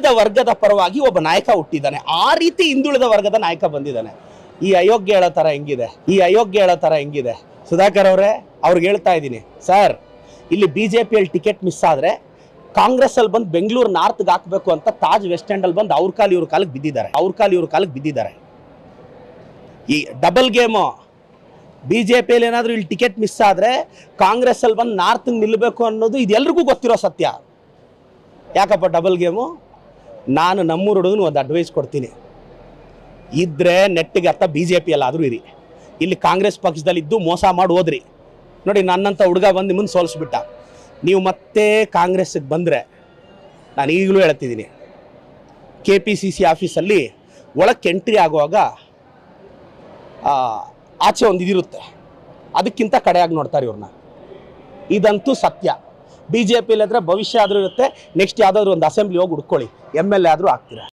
ಹಿಂದುಳಿದ ವರ್ಗದ ಪರವಾಗಿ ಒಬ್ಬ ನಾಯಕ ಹುಟ್ಟಿದ್ದಾನೆ. ಆ ರೀತಿ ಹಿಂದುಳಿದ ವರ್ಗದ ನಾಯಕ ಬಂದಿದ್ದಾನೆ. ಈ ಅಯೋಗ್ಯ ಹೇಳೋ ಥರ ಹೆಂಗಿದೆ? ಈ ಅಯೋಗ್ಯ ಹೇಳೋ ಥರ ಹೆಂಗಿದೆ? ಸುಧಾಕರ್ ಅವರೇ, ಅವ್ರಿಗೆ ಹೇಳ್ತಾ ಇದ್ದೀನಿ. ಸರ್, ಇಲ್ಲಿ ಬಿ ಜೆ ಟಿಕೆಟ್ ಮಿಸ್ ಆದರೆ ಕಾಂಗ್ರೆಸ್ಸಲ್ಲಿ ಬಂದು ಬೆಂಗಳೂರು ನಾರ್ತ್ಗೆ ಹಾಕಬೇಕು ಅಂತ ತಾಜ್ ವೆಸ್ಟ್ ಎಂಡಲ್ಲಿ ಬಂದು ಅವ್ರ ಕಾಲು ಇವ್ರ ಕಾಲಕ್ಕೆ ಬಿದ್ದಿದ್ದಾರೆ. ಅವ್ರ ಕಾಲು ಇವ್ರ ಕಾಲಕ್ಕೆ ಬಿದ್ದಿದ್ದಾರೆ. ಈ ಡಬಲ್ ಗೇಮು ಬಿ ಜೆ ಪಿಯಲ್ಲಿ ಏನಾದರೂ ಇಲ್ಲಿ ಟಿಕೆಟ್ ಮಿಸ್ ಆದರೆ ಕಾಂಗ್ರೆಸ್ಸಲ್ಲಿ ಬಂದು ನಾರ್ತ್ಗೆ ನಿಲ್ಲಬೇಕು ಅನ್ನೋದು ಇದೆಲ್ಲರಿಗೂ ಗೊತ್ತಿರೋ ಸತ್ಯ. ಯಾಕಪ್ಪ ಡಬಲ್ ಗೇಮು ನಾನು ನಮ್ಮೂರು ಹುಡುಗನ ಒಂದು ಅಡ್ವೈಸ್ ಕೊಡ್ತೀನಿ. ಇದ್ರೆ ನೆಟ್ಟಿಗೆ ಅರ್ಥ ಬಿ ಜೆ ಪಿ ಆದರೂ ಇರಿ. ಇಲ್ಲಿ ಕಾಂಗ್ರೆಸ್ ಪಕ್ಷದಲ್ಲಿ ಇದ್ದು ಮೋಸ ಮಾಡಿ ಹೋದ್ರಿ. ನೋಡಿ ನನ್ನಂಥ ಹುಡುಗ ಬಂದು ನಿಮ್ಮನ್ನು ಸೋಲಿಸ್ಬಿಟ್ಟ. ನೀವು ಮತ್ತೆ ಕಾಂಗ್ರೆಸ್ಗೆ ಬಂದರೆ ನಾನು ಈಗಲೂ ಹೇಳ್ತಿದ್ದೀನಿ. ಕೆ ಪಿ ಸಿ ಸಿ ಆಫೀಸಲ್ಲಿ ಒಳಕ್ಕೆ ಎಂಟ್ರಿ ಆಗುವಾಗ ಆಚೆ ಒಂದು ಇದಿರುತ್ತೆ ಅದಕ್ಕಿಂತ ಕಡೆಯಾಗಿ ನೋಡ್ತಾರೆ ಇವ್ರನ್ನ. ಇದಂತೂ ಸತ್ಯ. ಬಿ ಜೆ ಪಿಲಿ ಭವಿಷ್ಯ ಆದರೂ ಇರುತ್ತೆ. ನೆಕ್ಸ್ಟ್ ಯಾವುದಾದ್ರು ಒಂದು ಅಸೆಂಬ್ಲಿ ಹೋಗಿ ಹುಡ್ಕೊಳ್ಳಿ. ಎಂ ಎಲ್ ಎ ಆದರೂ ಆಗ್ತೀರಾ?